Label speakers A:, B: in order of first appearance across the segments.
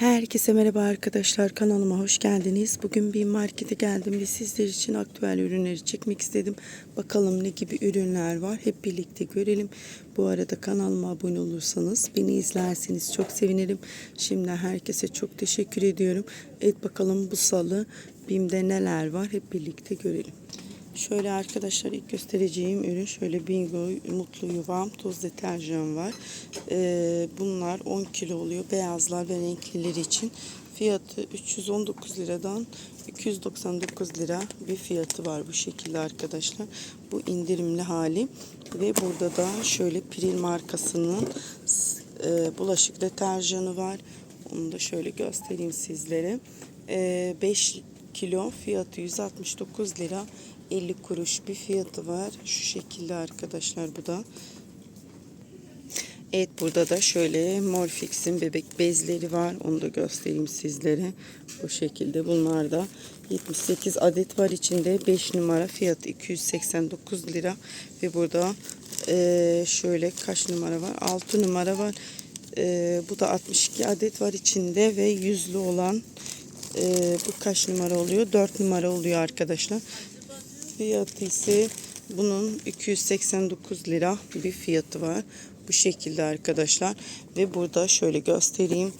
A: Herkese merhaba arkadaşlar kanalıma hoş geldiniz. Bugün bir markete geldim ve sizler için aktüel ürünleri çekmek istedim. Bakalım ne gibi ürünler var hep birlikte görelim. Bu arada kanalıma abone olursanız beni izlerseniz çok sevinirim. Şimdi herkese çok teşekkür ediyorum. Evet bakalım bu salı BİM'de neler var hep birlikte görelim. Şöyle arkadaşlar ilk göstereceğim ürün şöyle Bingo Mutlu Yuvam toz deterjan var. Ee, bunlar 10 kilo oluyor beyazlar ve renkliler için. Fiyatı 319 liradan 299 lira bir fiyatı var bu şekilde arkadaşlar. Bu indirimli hali ve burada da şöyle Pril markasının e, bulaşık deterjanı var. Onu da şöyle göstereyim sizlere. E, 5 kilo fiyatı 169 lira 50 kuruş bir fiyatı var. Şu şekilde arkadaşlar bu da. Evet burada da şöyle Morfix'in bebek bezleri var. Onu da göstereyim sizlere. Bu şekilde bunlar da 78 adet var içinde. 5 numara fiyatı 289 lira. Ve burada eee, şöyle kaç numara var? 6 numara var. Eee, bu da 62 adet var içinde ve yüzlü olan eee, bu kaç numara oluyor? 4 numara oluyor arkadaşlar. Fiyatı ise bunun 289 lira bir fiyatı var. Bu şekilde arkadaşlar. Ve burada şöyle göstereyim.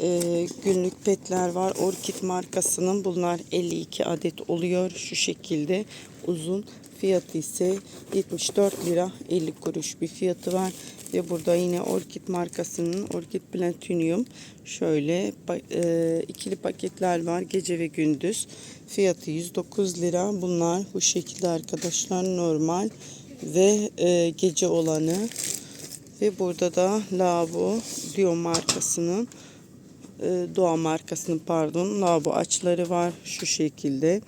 A: Ee, günlük petler var. Orkid markasının bunlar 52 adet oluyor. Şu şekilde uzun. Fiyatı ise 74 lira 50 kuruş bir fiyatı var. Ve burada yine Orkid markasının Orkid Platinum şöyle e, ikili paketler var gece ve gündüz. Fiyatı 109 lira. Bunlar bu şekilde arkadaşlar normal ve e, gece olanı. Ve burada da Lavabo Dio markasının e, Doğa markasının pardon lavabo açları var şu şekilde.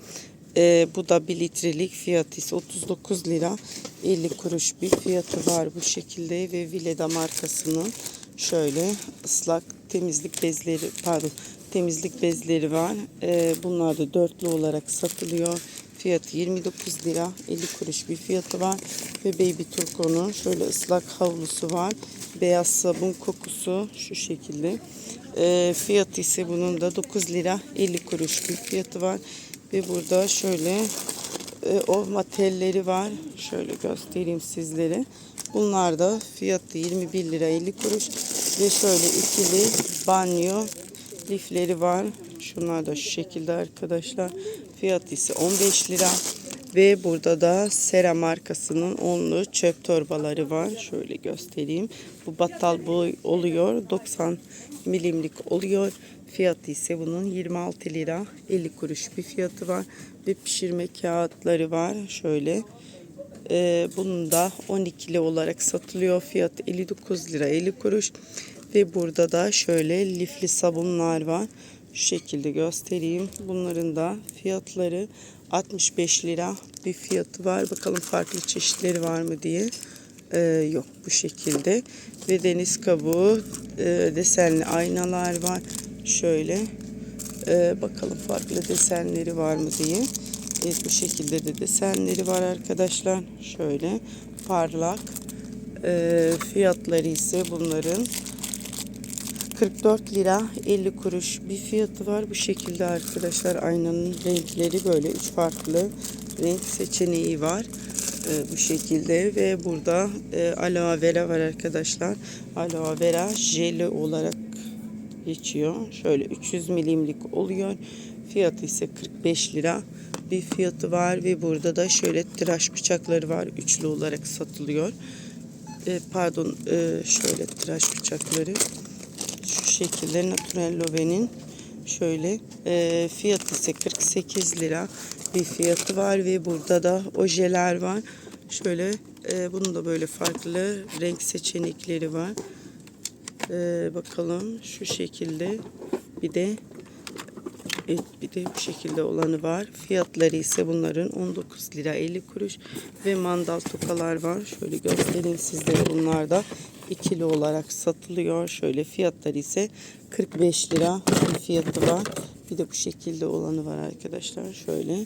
A: E, bu da 1 litrelik fiyatı ise 39 lira 50 kuruş bir fiyatı var bu şekilde ve Vileda markasının şöyle ıslak temizlik bezleri pardon temizlik bezleri var. E, bunlar da dörtlü olarak satılıyor. Fiyatı 29 lira 50 kuruş bir fiyatı var. Ve Baby Turco'nun şöyle ıslak havlusu var. Beyaz sabun kokusu şu şekilde. E, fiyatı ise bunun da 9 lira 50 kuruş bir fiyatı var. Ve burada şöyle e, o telleri var. Şöyle göstereyim sizlere. Bunlar da fiyatı 21 lira 50 kuruş. Ve şöyle ikili banyo lifleri var. Şunlar da şu şekilde arkadaşlar. Fiyatı ise 15 lira. Ve burada da Sera markasının onlu çöp torbaları var. Şöyle göstereyim. Bu battal boy oluyor. 90 milimlik oluyor. Fiyatı ise bunun 26 lira 50 kuruş bir fiyatı var. Ve pişirme kağıtları var. Şöyle. Ee, bunun da 12'li olarak satılıyor. Fiyatı 59 lira 50 kuruş. Ve burada da şöyle lifli sabunlar var. Şu şekilde göstereyim. Bunların da fiyatları 65 lira bir fiyatı var. Bakalım farklı çeşitleri var mı diye. Ee, yok bu şekilde. Ve deniz kabuğu e, desenli aynalar var. Şöyle. Ee, bakalım farklı desenleri var mı diye. Evet bu şekilde de desenleri var arkadaşlar. Şöyle parlak. Ee, fiyatları ise bunların 44 lira 50 kuruş bir fiyatı var. Bu şekilde arkadaşlar aynanın renkleri böyle üç farklı renk seçeneği var. Ee, bu şekilde ve burada e, aloe vera var arkadaşlar. Aloe vera jeli olarak geçiyor. Şöyle 300 milimlik oluyor. Fiyatı ise 45 lira bir fiyatı var ve burada da şöyle tıraş bıçakları var. Üçlü olarak satılıyor. E, pardon e, şöyle tıraş bıçakları şekilde Natural Love'nin şöyle e, fiyatı ise 48 lira bir fiyatı var ve burada da ojeler var. Şöyle e, bunun da böyle farklı renk seçenekleri var. E, bakalım şu şekilde bir de Evet bir de bu şekilde olanı var. Fiyatları ise bunların 19 lira 50 kuruş ve mandal tokalar var. Şöyle göstereyim sizlere bunlar da ikili olarak satılıyor. Şöyle fiyatları ise 45 lira bir fiyatı var. Bir de bu şekilde olanı var arkadaşlar. Şöyle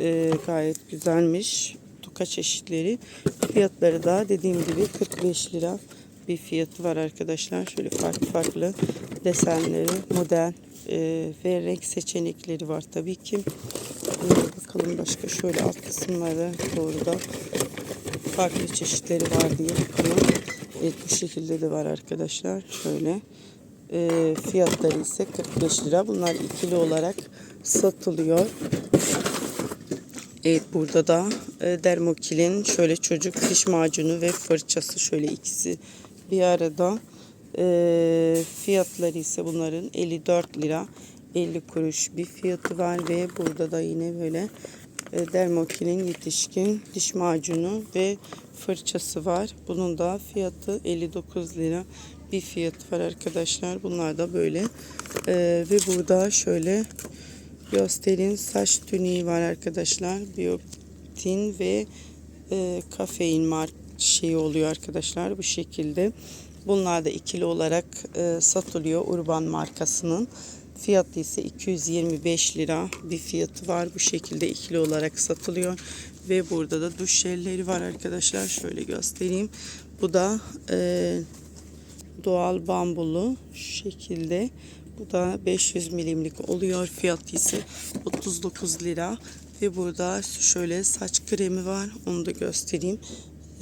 A: e, gayet güzelmiş. Toka çeşitleri. Fiyatları da dediğim gibi 45 lira bir fiyatı var arkadaşlar. Şöyle farklı farklı desenleri, model e, ve renk seçenekleri var tabii ki. E, bakalım başka şöyle alt kısımlara doğru da farklı çeşitleri var diye bakalım. Evet bu şekilde de var arkadaşlar. Şöyle. E, fiyatları ise 45 lira. Bunlar ikili olarak satılıyor. Evet burada da e, Dermokil'in şöyle çocuk diş macunu ve fırçası şöyle ikisi bir arada. E, fiyatları ise bunların 54 lira 50 kuruş bir fiyatı var ve burada da yine böyle Dermokil'in yetişkin diş macunu ve fırçası var. Bunun da fiyatı 59 lira bir fiyatı var arkadaşlar. Bunlar da böyle. E, ve burada şöyle Gösterin saç tüniği var arkadaşlar. Biotin ve e, kafein mark şeyi oluyor arkadaşlar bu şekilde. Bunlar da ikili olarak e, satılıyor Urban markasının. Fiyatı ise 225 lira bir fiyatı var. Bu şekilde ikili olarak satılıyor. Ve burada da duş jelleri var arkadaşlar. Şöyle göstereyim. Bu da e, doğal bambulu şekilde. Bu da 500 milimlik oluyor. Fiyatı ise 39 lira. Ve burada şöyle saç kremi var. Onu da göstereyim.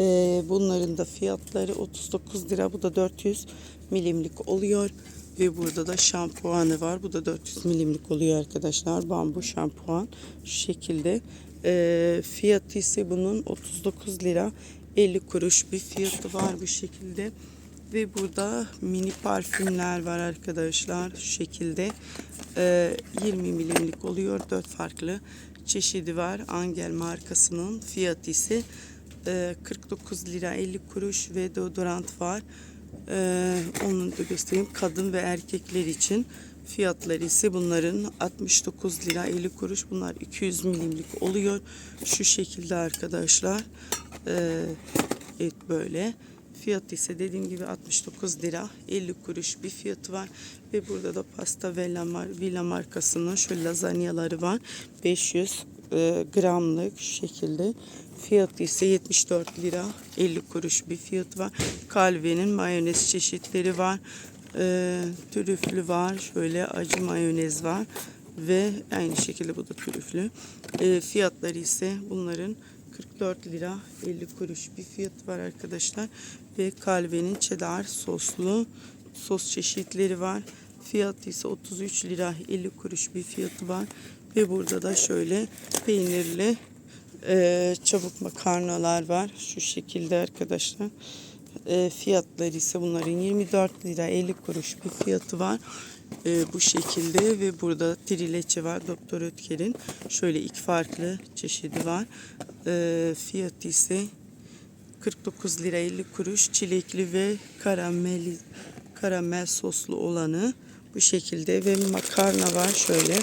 A: Ee, bunların da fiyatları 39 lira. Bu da 400 milimlik oluyor. Ve burada da şampuanı var. Bu da 400 milimlik oluyor arkadaşlar. Bambu şampuan. Şu şekilde. Ee, fiyatı ise bunun 39 lira. 50 kuruş bir fiyatı var bu şekilde. Ve burada mini parfümler var arkadaşlar. Şu şekilde Ee, 20 milimlik oluyor. 4 farklı çeşidi var. Angel markasının fiyatı ise e, 49 lira 50 kuruş ve deodorant var. Ee, onu da göstereyim. Kadın ve erkekler için fiyatları ise bunların 69 lira 50 kuruş. Bunlar 200 milimlik oluyor. Şu şekilde arkadaşlar. Ee, evet böyle. Fiyatı ise dediğim gibi 69 lira 50 kuruş bir fiyatı var. Ve burada da pasta Villa, Villa markasının şöyle lazanyaları var. 500 e, gramlık şekilde. Fiyatı ise 74 lira 50 kuruş bir fiyatı var. Calve'nin mayonez çeşitleri var. E, trüflü var. Şöyle acı mayonez var. Ve aynı şekilde bu da trüflü. E, fiyatları ise bunların 44 lira 50 kuruş bir fiyatı var arkadaşlar. Ve Calve'nin cheddar soslu sos çeşitleri var. Fiyatı ise 33 lira 50 kuruş bir fiyatı var. Ve burada da şöyle peynirli e, çabuk makarnalar var. Şu şekilde arkadaşlar. E, fiyatları ise bunların 24 lira 50 kuruş bir fiyatı var. E, bu şekilde ve burada trileçe var Doktor Ötker'in. Şöyle iki farklı çeşidi var. E, fiyatı ise 49 lira 50 kuruş çilekli ve karamel karamel soslu olanı bu şekilde ve makarna var şöyle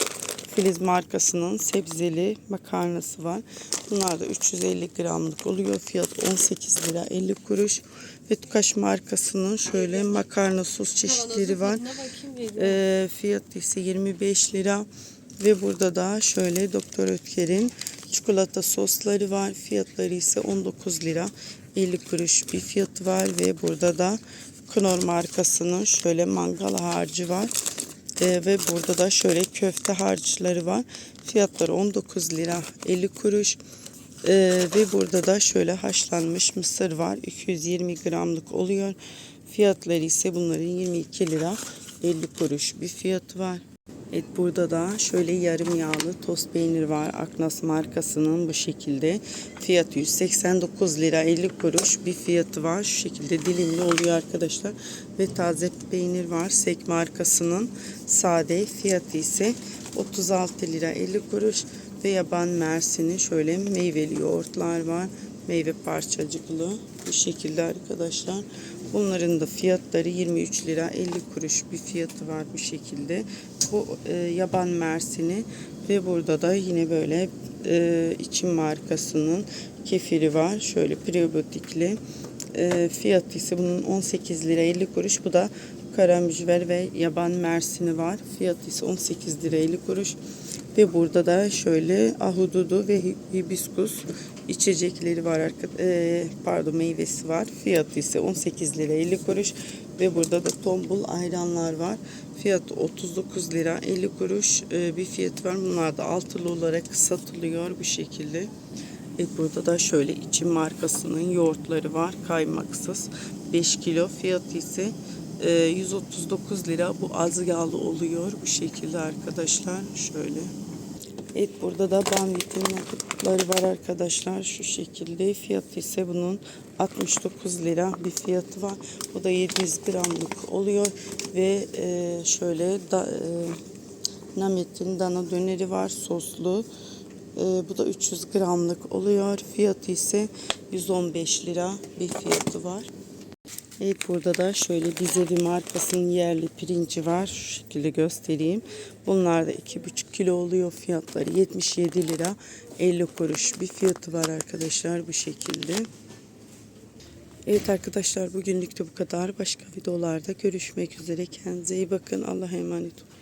A: Filiz markasının sebzeli makarnası var. Bunlar da 350 gramlık oluyor. Fiyat 18 lira 50 kuruş. Ve Tukaş markasının şöyle makarna sos çeşitleri var. Ee, fiyatı ise 25 lira. Ve burada da şöyle Doktor Ötker'in çikolata sosları var. Fiyatları ise 19 lira 50 kuruş bir fiyatı var. Ve burada da Knorr markasının şöyle mangal harcı var. Ee, ve burada da şöyle köfte harçları var. Fiyatları 19 lira 50 kuruş. Ee, ve burada da şöyle haşlanmış mısır var. 220 gramlık oluyor. Fiyatları ise bunların 22 lira 50 kuruş bir fiyatı var. Evet burada da şöyle yarım yağlı tost peynir var. Aknas markasının bu şekilde. Fiyatı 189 lira 50 kuruş bir fiyatı var. Şu şekilde dilimli oluyor arkadaşlar. Ve taze peynir var. Sek markasının sade fiyatı ise 36 lira 50 kuruş. Ve yaban mersini şöyle meyveli yoğurtlar var. Meyve parçacıklı bu şekilde arkadaşlar. Bunların da fiyatları 23 lira 50 kuruş bir fiyatı var bu şekilde. Bu e, yaban mersini ve burada da yine böyle e, içim markasının kefiri var. Şöyle prebiyotikli. E, fiyatı ise bunun 18 lira 50 kuruş. Bu da karamücver ve yaban mersini var. Fiyatı ise 18 lira 50 kuruş. Ve burada da şöyle ahududu ve hibiskus içecekleri var. e, pardon meyvesi var. Fiyatı ise 18 lira 50 kuruş. Ve burada da tombul ayranlar var. Fiyatı 39 lira 50 kuruş e, bir fiyat var. Bunlar da altılı olarak satılıyor bu şekilde. Evet burada da şöyle içim markasının yoğurtları var. Kaymaksız 5 kilo fiyatı ise e, 139 lira. Bu az yağlı oluyor bu şekilde arkadaşlar. Şöyle. Evet burada da banvitin yakıtları var arkadaşlar. Şu şekilde. Fiyatı ise bunun 69 lira bir fiyatı var. Bu da 700 gramlık oluyor. Ve e, şöyle da, e, Namet'in dana döneri var soslu. E, bu da 300 gramlık oluyor. Fiyatı ise 115 lira bir fiyatı var. Evet burada da şöyle Bizevi markasının yerli pirinci var. Şu şekilde göstereyim. Bunlar da 2,5 kilo oluyor fiyatları 77 lira 50 kuruş bir fiyatı var arkadaşlar bu şekilde. Evet arkadaşlar bugünlük de bu kadar. Başka videolarda görüşmek üzere. Kendinize iyi bakın. Allah'a emanet olun.